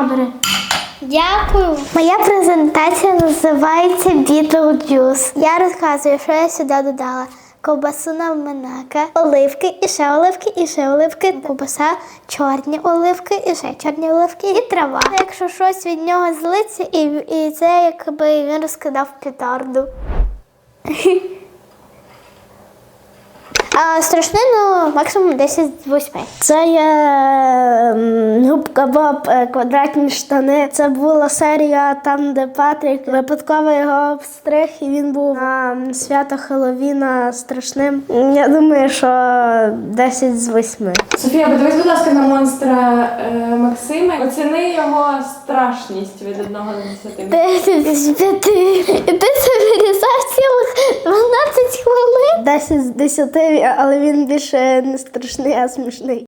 На, бери. Дякую. Моя презентація називається Beetlejuice. Я розказую, що я сюди додала. Ковбасу навминака, оливки, і ще оливки, і ще оливки, ковбаса, чорні оливки, і ще чорні оливки, і трава. Якщо щось від нього злиться, і, і це якби він розкидав петарду. А страшнину максимум 10 з 8. Це є ем, губка Боб, е, квадратні штани. Це була серія там, де Патрік випадково його обстриг, і він був на свято Хеллоуіна страшним. Я думаю, що 10 з 8. Софія, подивись, будь ласка, на монстра е, Максима. Оціни його страшність від 1 до 10. 10 з 5. І ти це вирізав цілих 12 хвилин. 10 з 10, але він більше не страшний, а смішний.